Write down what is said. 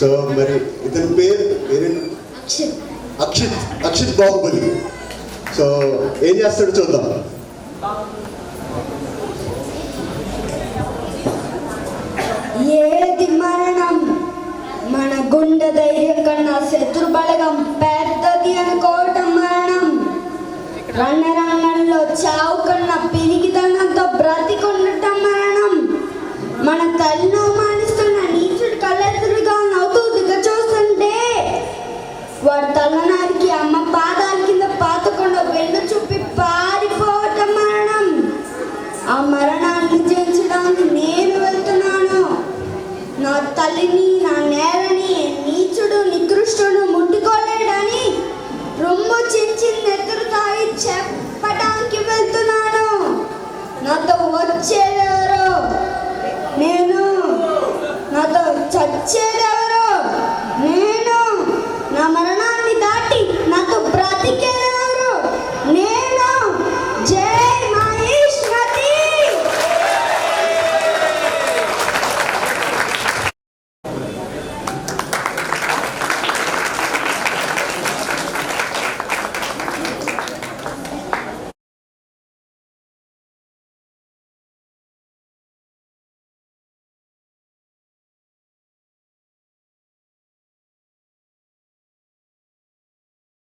So మరి ఇతని పేరు పేరేంటి అక్షిత్. అక్షిత్ బాహుబలి. సో ఏం చేస్తాడో చూద్దాం. ఏది మరణం? మన గుండె ధైర్యం కన్నా శత్రు బలగం పెద్దది అనుకోవటం మరణం. రణరంగంలో చావు కన్నా పిరిగితనంతో బ్రతికుండటం మరణం. మన తల్లిలో మరణాన్ని చేర్చడానికి నేను వెళ్తున్నాను. నా తల్లిని నా నేలని నీచుడు నికృష్టుడు ముట్టుకోలేడని రొమ్ము చించి నెత్తురుతాయి చెప్పడానికి వెళ్తున్నాను. నాతో వచ్చేదారు నేను నాతో చచ్చేది